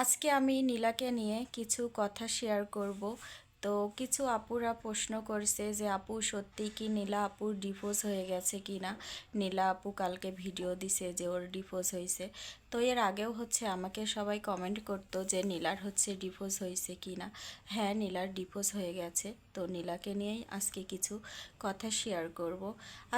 আজকে আমি নীলাকে নিয়ে কিছু কথা শেয়ার করব। তো কিছু আপুরা প্রশ্ন করছে যে, আপু, সত্যি কি নীলা আপুর ডিভোর্স হয়ে গেছে কি না? নীলা আপু কালকে ভিডিও দিছে যে, ওর ডিভোর্স হয়েছে। তো এর আগেও হচ্ছে আমাকে সবাই কমেন্ট করতো যে, নীলার হচ্ছে ডিভোর্স হয়েছে কি না? হ্যাঁ নীলার ডিভোর্স হয়ে গেছে। তো নীলাকে নিয়েই আজকে কিছু কথা শেয়ার করব।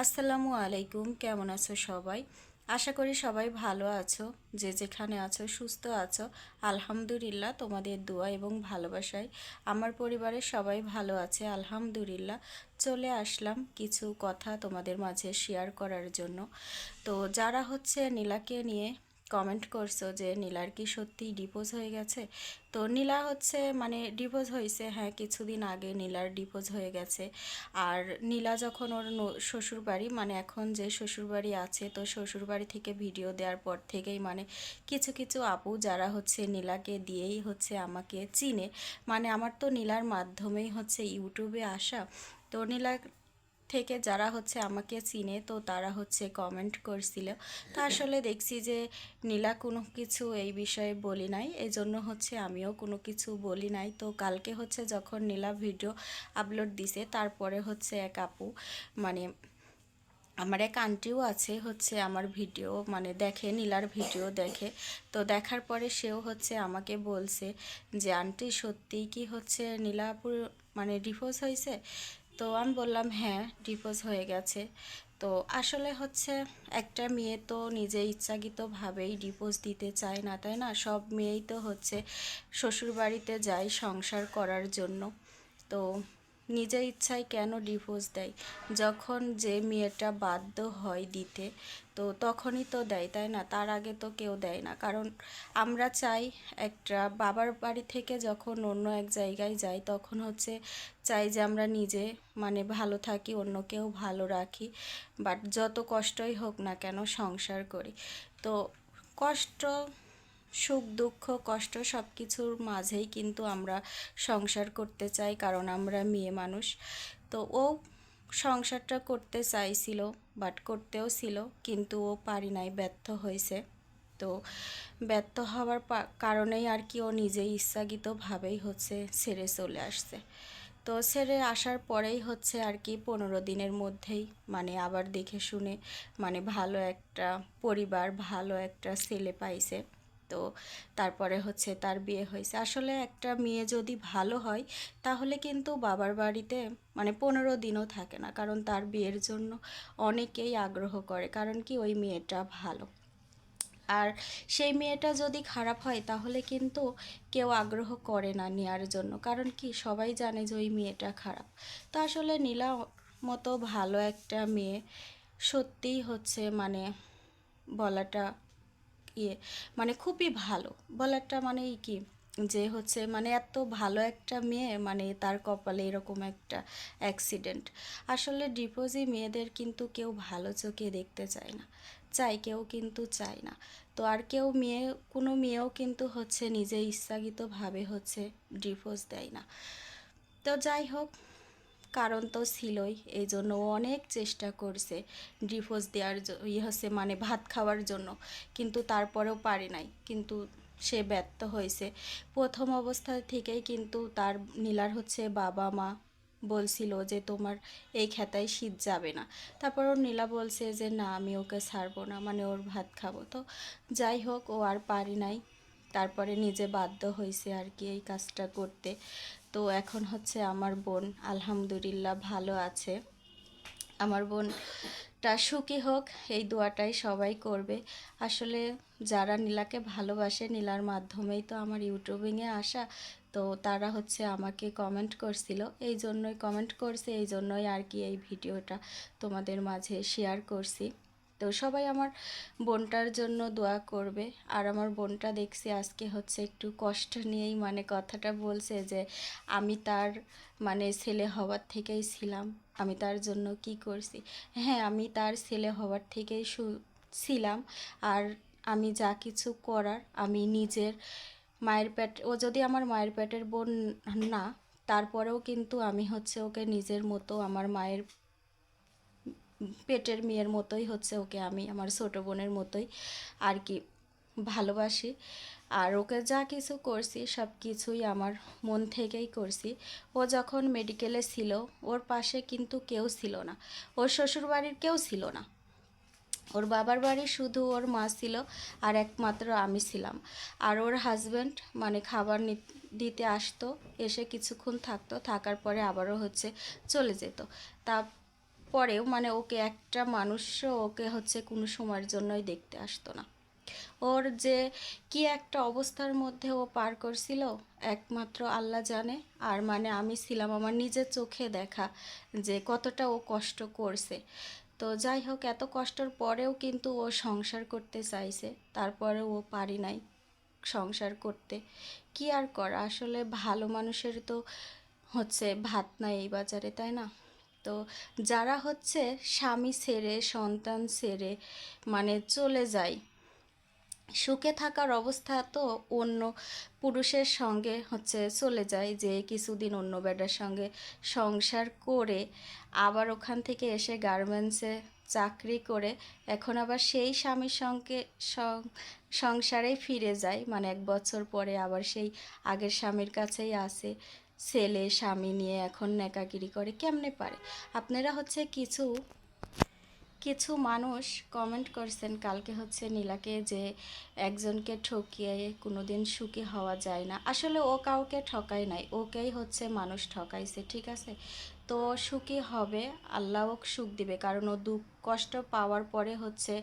আসসালামু আলাইকুম, কেমন আছো সবাই? আশা করি সবাই ভালো আছো, যে যেখানে আছো, সুস্থ আছো। আলহামদুলিল্লাহ তোমাদের দোয়া এবং ভালোবাসায় আমার পরিবারের সবাই ভালো আছে, আলহামদুলিল্লাহ। চলে আসলাম কিছু কথা তোমাদের মাঝে শেয়ার করার জন্য। তো যারা হচ্ছে নীলাকে নিয়ে কমেন্ট করছ যে নীলার কি সত্যি ডিপোজ হয়ে গেছে? তো নীলা হচ্ছে মানে ডিপোজ হয়েছে হ্যাঁ কিছুদিন আগে নীলার ডিপোজ হয়ে গেছে। আর নীলা যখন ওর শ্বশুর বাড়ি মানে এখন যে শ্বশুরবাড়ি আছে, তো শ্বশুরবাড়ি থেকে ভিডিও দেওয়ার পর থেকেই মানে কিছু কিছু আপু যারা হচ্ছে নীলাকে দিয়েই হচ্ছে আমাকে চিনে। মানে আমার তো নীলার মাধ্যমেই হচ্ছে ইউটিউবে আসা। তো নীলা থেকে যারা হচ্ছে আমাকে চিনে, তো তারা হচ্ছে কমেন্ট করছিল। তো আসলে দেখছি যে নীলা কোনো কিছু এই বিষয়ে বলি নাই এই জন্য হচ্ছে আমিও কোনো কিছু বলি নাই। তো কালকে হচ্ছে যখন নীলা ভিডিও আপলোড দিছে, তারপরে হচ্ছে এক আপু মানে আমার এক আন্টিও আছে, হচ্ছে আমার ভিডিও মানে দেখে, নীলার ভিডিও দেখে। তো দেখার পরে সেও হচ্ছে আমাকে বলছে যে আন্টি সত্যিই কি হচ্ছে নীলাপুর মানে ডিভোর্স হয়েছে? তো আমি বললাম হ্যাঁ ডিভোর্স হয়ে গেছে। তো আসলে হচ্ছে একটা মেয়ে তো নিজে ইচ্ছাকৃতভাবেই ডিভোর্স দিতে চায় না, তাই না? সব মেয়েই তো হচ্ছে শ্বশুরবাড়িতে যায় সংসার করার জন্য। তো নিজের ইচ্ছায় কেন ডিভোর্স দেয়? যখন যে মেয়েটা বাধ্য হয় দিতে, তো তখনই তো দেয়, তাই না? তার আগে তো কেউ দেয় না। কারণ আমরা চাই একটা বাবার বাড়ি থেকে যখন অন্য এক জায়গায় যাই, তখন হচ্ছে চাই যে আমরা নিজে মানে ভালো থাকি, অন্যকেও ভালো রাখি। বাট যত কষ্টই হোক না কেন সংসার করি। তো কষ্ট সুখ, দুঃখ, কষ্ট সব কিছুর মাঝেই কিন্তু আমরা সংসার করতে চাই, কারণ আমরা মেয়ে মানুষ। তো ও সংসারটা করতে চাইছিল বাট করতেও ছিল, কিন্তু ও পারি নাই, ব্যর্থ হয়েছে। তো ব্যর্থ হওয়ার কারণেই আর কি ও নিজেই ইচ্ছাকৃতভাবেই হচ্ছে ছেড়ে চলে আসছে। তো ছেড়ে আসার পরেই হচ্ছে আর কি পনেরো দিনের মধ্যেই মানে আবার দেখে শুনে মানে ভালো একটা পরিবার, ভালো একটা ছেলে পাইছে। তো তারপরে হচ্ছে তার বিয়ে হয়েছে। আসলে একটা মেয়ে যদি ভালো হয়, তাহলে কিন্তু বাবার বাড়িতে মানে পনেরো দিনও থাকে না, কারণ তার বিয়ের জন্য অনেকেই আগ্রহ করে, কারণ কি ওই মেয়েটা ভালো। আর সেই মেয়েটা যদি খারাপ হয়, তাহলে কিন্তু কেউ আগ্রহ করে না নেওয়ার জন্য, কারণ কি সবাই জানে যে ওই মেয়েটা খারাপ। তো আসলে নীলা মতো ভালো একটা মেয়ে সত্যিই হচ্ছে মানে বলাটা ইয়ে মানে খুবই ভালো। বলারটা মানে কি? যে হচ্ছে মানে এত ভালো একটা মেয়ে মানে তার কপালে এরকম একটা অ্যাক্সিডেন্ট আসলে ডিপোজি মেয়েদের কিন্তু কেউ ভালো চোখে দেখতে চায় না। চাই কেউ কিন্তু চায় না। তো আর কেউ মেয়ে, কোনো মেয়েও কিন্তু হচ্ছে নিজে ইচ্ছাকৃতভাবে হচ্ছে ডিভোর্স দেয় না। তো যাই হোক কারণ তো ছিলই এই জন্য অনেক চেষ্টা করছে ডিভোর্স দেওয়ার ইয়ে হচ্ছে মানে ভাত খাওয়ার জন্য। কিন্তু তারপরেও পারে নাই, কিন্তু সে ব্যর্থ হয়েছে। প্রথম অবস্থা থেকেই কিন্তু তার নীলার হচ্ছে বাবা মা বলছিল যে তোমার এই খেতায় শীত যাবে না। তারপর ওর নীলা বলছে যে না, আমি ওকে ছাড়বো না মানে ওর ভাত খাব। তো যাই হোক, ও আর পারি নাই। তারপরে নিজে বাধ্য হয়েছে আর কি এই কাজটা করতে। তো এখন হচ্ছে আমার বোন আলহামদুলিল্লাহ ভালো আছে। আমার বোনটা সুখী হোক, এই দোয়াটাই সবাই করবে। আসলে যারা নীলাকে ভালোবাসে, নীলার মাধ্যমেই তো আমার ইউটিউবিংয়ে আসা, তো তারা হচ্ছে আমাকে কমেন্ট করছিল। এই জন্যই কমেন্ট করছে, এই জন্যই আর কি এই ভিডিওটা তোমাদের মাঝে শেয়ার করছি। তো সবাই আমার বোনটার জন্য দোয়া করবে। আর আমার বোনটা দেখছি আজকে হচ্ছে একটু কষ্ট নিয়েই মানে কথাটা বলছে যে, আমি তার মানে ছেলে হওয়ার থেকেই ছিলাম। আমি তার জন্য কি করছি? হ্যাঁ আমি তার ছেলে হওয়ার থেকেই ছিলাম। আর আমি যা কিছু করার, আমি নিজের মায়ের পেট, ও যদি আমার মায়ের পেটের বোন না, তারপরেও কিন্তু আমি হচ্ছে ওকে নিজের মতো আমার মায়ের পেটের মেয়ের মতোই হচ্ছে ওকে আমি, আমার ছোটো বোনের মতোই আর কি ভালোবাসি। আর ওকে যা কিছু করছি, সব কিছুই আমার মন থেকেই করছি। ও যখন মেডিকেলে ছিল, ওর পাশে কিন্তু কেউ ছিল না। ওর শ্বশুরবাড়ির কেউ ছিল না। ওর বাবার বাড়ি শুধু ওর মা ছিল আর একমাত্র আমি ছিলাম। আর ওর হাজব্যান্ড মানে খাবার দিতে আসতো, এসে কিছুক্ষণ থাকতো, থাকার পরে আবারও হচ্ছে চলে যেত। তারপরেও মানে ওকে একটা মানুষও ওকে হচ্ছে কোনো সময়ের জন্যই দেখতে আসতো না। ওর যে কি একটা অবস্থার মধ্যে ও পার করছিল, একমাত্র আল্লাহ জানে। আর মানে আমি ছিলাম আমার নিজের চোখে দেখা যে কতটা ও কষ্ট করছে। তো যাই হোক, এত কষ্টর পরেও কিন্তু ও সংসার করতে চাইছে। তারপরে ও পারি নাই সংসার করতে। কি আর করা? আসলে ভালো মানুষের তো হচ্ছে ভাত নাই এই বাজারে, তাই না? তো যারা হচ্ছে স্বামী ছেড়ে, সন্তান ছেড়ে মানে চলে যায়, সুখে থাকার অবস্থা তো অন্য পুরুষের সঙ্গে হচ্ছে চলে যায় যে কিছুদিন অন্য বেডার সঙ্গে সংসার করে, আবার ওখান থেকে এসে গার্মেন্টসে চাকরি করে, এখন আবার সেই স্বামীর সঙ্গে সং- সংসারেই ফিরে যায় মানে এক বছর পরে আবার সেই আগের স্বামীর কাছেই আসে। ছেলে, স্বামী নিয়ে এখন নেকাগিরি করে কেমনে পারে? আপনারা হচ্ছে কিছু কিছু মানুষ কমেন্ট করছেন, কালকে হচ্ছে নীলাকে যে একজনকে ঠকিয়ে কোনোদিন সুখী হওয়া যায় না। আসলে ও কাউকে ঠকায় নাই, ওকেই হচ্ছে মানুষ ঠকাইছে, ঠিক আছে? তো সুখী হবে আল্লাহ সুখ দিবে। কারণ ও দুঃখ, কষ্ট পাওয়ার পরে হচ্ছে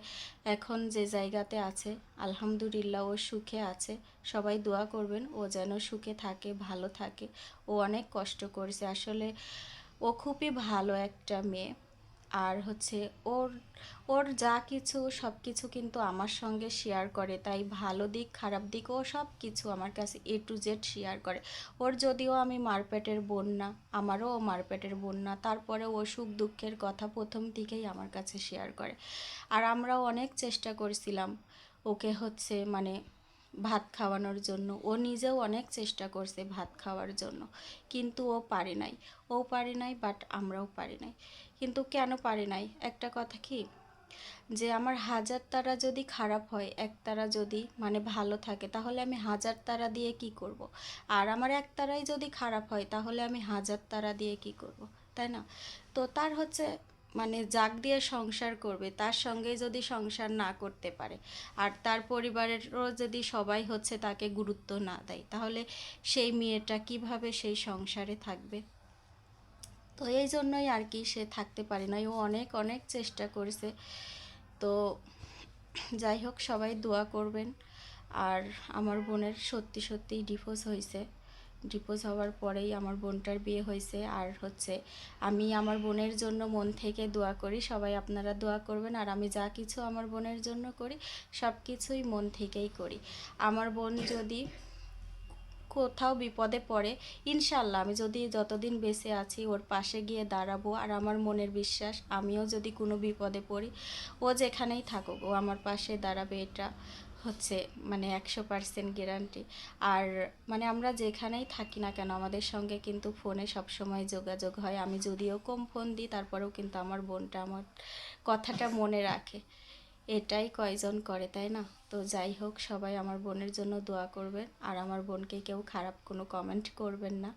এখন যে জায়গাতে আছে, আলহামদুলিল্লাহ ও সুখে আছে। সবাই দোয়া করবেন, ও যেন সুখে থাকে, ভালো থাকে। ও অনেক কষ্ট করছে। আসলে ও খুবই ভালো একটা মেয়ে। আর হচ্ছে ওর ওর যা কিছু, সব কিছু কিন্তু আমার সঙ্গে শেয়ার করে। তাই ভালো দিক, খারাপ দিক, ও সব কিছু আমার কাছে এ টু জেড শেয়ার করে। ওর যদিও আমি মারপেটের বোন না, আমারও ও মারপেটের বোন না, তারপরে ও সুখ দুঃখের কথা প্রথম থেকেই আমার কাছে শেয়ার করে। আর আমরাও অনেক চেষ্টা করেছিলাম, ওকে হচ্ছে মানে ভাত খাওয়ানোর জন্য। ও নিজেও অনেক চেষ্টা করছে ভাত খাওয়ার জন্য। কিন্তু ও পারে নাই। ও পারে নাই বাট আমরাও পারি নাই। কিন্তু কেন পারে নাই? একটা কথা কি? যে আমার হাজার তারা যদি খারাপ হয়, এক তারা যদি মানে ভালো থাকে, তাহলে আমি হাজার তারা দিয়ে কি করব। আর আমার এক তারাই যদি খারাপ হয়, তাহলে আমি হাজার তারা দিয়ে কি করব। তাই না? তো তার হচ্ছে মানে যাক দিয়ে সংসার করবে, তার সঙ্গে যদি সংসার না করতে পারে। আর তার পরিবারেরও যদি সবাই হচ্ছে তাকে গুরুত্ব না দেয়, তাহলে সেই মেয়েটা কীভাবে সেই সংসারে থাকবে? তো এই জন্যই আর কি সে থাকতে পারে না। ও অনেক অনেক চেষ্টা করেছে। তো যাই হোক, সবাই দোয়া করবেন। আর আমার বোনের সত্যি, সত্যিই ডিভোর্স হয়েছে। ডিভোর্স হওয়ার পরেই আমার বোনটার বিয়ে হয়েছে। আর হচ্ছে, আমি আমার বোনের জন্য মন থেকে দোয়া করি, সবাই আপনারা দোয়া করবেন। আর আমি যা কিছু আমার বোনের জন্য করি, সব কিছুই মন থেকেই করি। আমার বোন যদি কোথাও বিপদে পড়ে ইনশাল্লাহ আমি যদি যতদিন বেঁচে আছি, ওর পাশে গিয়ে দাঁড়াবো। আর আমার মনের বিশ্বাস, আমিও যদি কোনো বিপদে পড়ি, ও যেখানেই থাকুক, ও আমার পাশে দাঁড়াবে, এটা হচ্ছে মানে একশো পার্সেন্ট গ্যারান্টি আর মানে আমরা যেখানেই থাকি না কেন, আমাদের সঙ্গে কিন্তু ফোনে সবসময় যোগাযোগ হয়। আমি যদিও কম ফোন দিই, তারপরেও কিন্তু আমার বোনটা আমার কথাটা মনে রাখে। এটাই কয়জন করে, তাই না? তো যাই হোক, সবাই আমার বোনের জন্য দোয়া করবেন। আর আমার বোনকে কেউ খারাপ কোনো কমেন্ট করবেন না।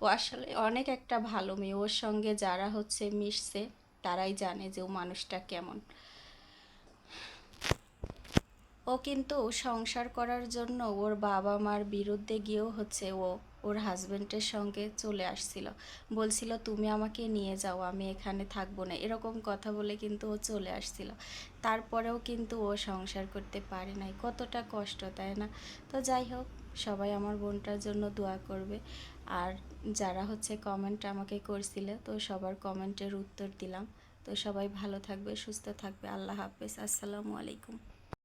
ও আসলে অনেক একটা ভালো মেয়ে। ওর সঙ্গে যারা হচ্ছে মিশছে, তারাই জানে যে ও মানুষটা কেমন। ও কিন্তু সংসার করার জন্য ওর বাবা মার বিরুদ্ধে গিয়েও হচ্ছে ও ওর হাজবেন্ডের সঙ্গে চলে আসছিল। বলছিল, তুমি আমাকে নিয়ে যাও, আমি এখানে থাকব না। এরকম কথা বলে কিন্তু ও চলে আসছিল। তারপরেও কিন্তু ও সংসার করতে পারে নাই। কতটা কষ্ট, তাই না? তো যাই হোক, সবাই আমার বোনটার জন্য দোয়া করবে। আর যারা হচ্ছে কমেন্ট আমাকে করছিল, তো সবার কমেন্টের উত্তর দিলাম। তো সবাই ভালো থাকবে, সুস্থ থাকবে। আল্লাহ হাফেজ। আসসালামু আলাইকুম।